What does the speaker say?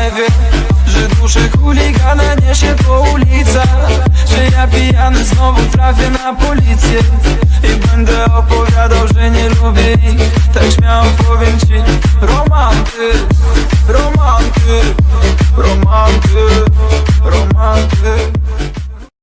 nie wie Że duszę chuligana niesie po ulica Że ja pijany znowu trafię na policję I będę opowiadał, że nie lubię ich Tak śmiało powiem ci, romantyk.